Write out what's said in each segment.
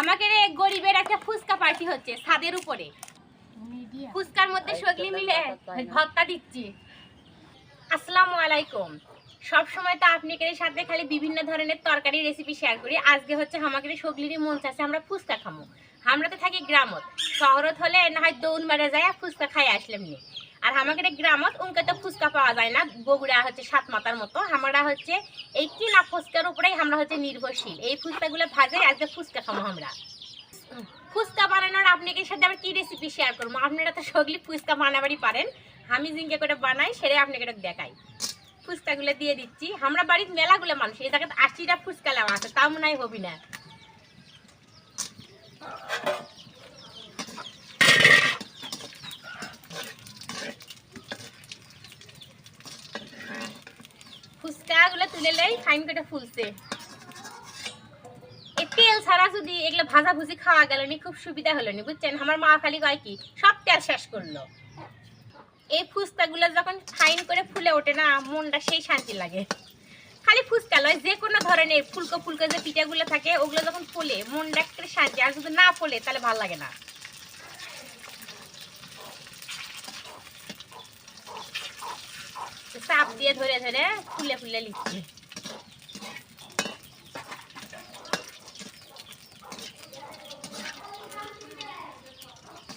আমাকে রে গরিবের একটা ফুচকা পার্টি হচ্ছে ছাদের উপরে। ফুচকার মধ্যে সগলি মিলে ভত্তা দিচ্ছি। আসসালামু আলাইকুম। সব সময় তো আপনাদের সাথে খালি বিভিন্ন ধরনের তরকারি রেসিপি শেয়ার করি। আজকে হচ্ছে আমাকে সগলিরই মন চাচ্ছে আমরা ফুচকা খামো। আমরা তো থাকি গ্রামত। শহরত হলে না হয় দৌড় মেরে যায় ফুচকা খাই আসলাম নি। আর আমাদের গ্রামত উনকে তো ফুচকা পাওয়া যায় না, বগুড়া হচ্ছে সাত মাতার মতো। আমরা হচ্ছে এই কিনা ফুচকার উপরেই আমরা হচ্ছে নির্ভরশীল। এই ফুচকাগুলো ভাজে আজকে ফুচকা খাব আমরা। ফুচকা বানানোর আপনাকে সাথে আবার কি রেসিপি শেয়ার করব? আপনারা তো সগলি ফুচকা বানাবারই পারেন। আমি জিঙ্কে করে বানাই, সেটাই আপনাকে দেখাই। ফুচকাগুলো দিয়ে দিচ্ছি। আমরা বাড়ির মেলাগুলো মানুষ, এই জায়গাতে আশিটা ফুচকা লাম আছে, তাও মনে হয় হবি না। ফুচকাগুলো তুলে করে ফুলছে। তেল ছাড়া যদি এগুলো খাওয়া গেল নি, খুব সুবিধা হলো নি, বুঝছেন? আমার মা খালি কয় কি, সব তেল শেষ করল। এই ফুচকাগুলো যখন ফাইন করে ফুলে ওঠে না, মনটা সেই শান্তি লাগে। খালি ফুচকা লয়, যে কোনো ধরনের ফুলকো ফুলকো যে পিঠাগুলো থাকে, ওগুলো যখন ফোলে, মনটা একটা শান্তি, আর যদি না ফোলে, তাহলে ভালো লাগে না। দিয়ে ধরে ধরে ফুলে ফুলে লিখছি।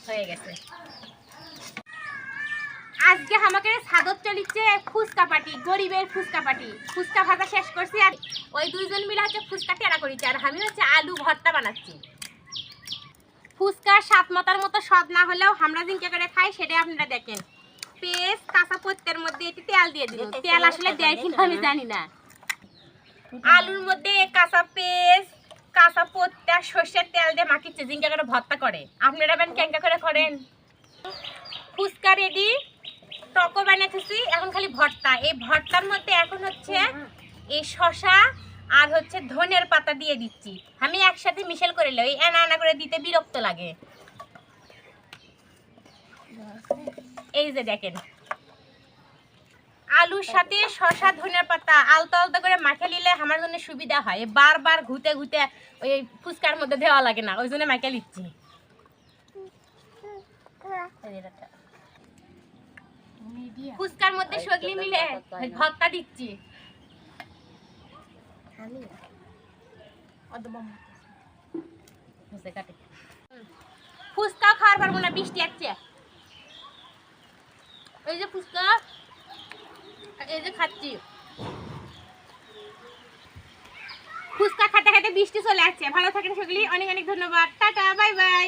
হয়ে গেছে। আজকে আমাকে সাদত চলিচ্ছে ফুচকা পাটি গরিবের ফুচকা পাটি ফুচকা ভাজা শেষ করছি আর ওই দুইজন মিলে হচ্ছে ফুচকা টেরা করেছি আর আমি হচ্ছে আলু ভর্তা বানাচ্ছি। ফুচকা সাত মাতার মতো স্বাদ না হলেও আমরা জিনকে করে খাই, সেটাই আপনারা দেখেন। পেস্ট কাঁচা পত্তের মধ্যে একটু তেল দিয়ে দিল। তেল আসলে দেয় কিনা আমি জানি না। আলুর মধ্যে কাঁচা পেস্ট কাঁচা পত্তা সর্ষের তেল দিয়ে মাখিচ্ছে জিঙ্কা করে ভর্তা করে। আপনারা বেন ক্যাঙ্কা করে করেন। ফুচকা রেডি টকো বানিয়েছি এখন খালি ভর্তা। এই ভর্তার মধ্যে এখন হচ্ছে এই শশা আর হচ্ছে ধনের পাতা দিয়ে দিচ্ছি। আমি একসাথে মিশেল করে লই এনা এনা করে দিতে বিরক্ত লাগে। এই যে দেখেন। আলুর সাথে শশা ধনের পাতা আলতো আলতো করে মাখে নিলে আমার জন্য সুবিধা হয়। বারবার ঘুতে ঘুতে ওই ফুচকার মধ্যে দেওয়া লাগে না ওই জন্য মাখে নিচ্ছি। ফুচকার মধ্যে সগলি মিলে ভর্তা দিচ্ছি। ফুচকা খাওয়ার পারব না বৃষ্টি আসছে। এই যে ফুচকা এই যে খাচ্ছি। ফুচকা খাতে খাতে বৃষ্টি চলে আসছে। ভালো থাকেন সেগুলি অনেক অনেক ধন্যবাদ। Tata, bye bye.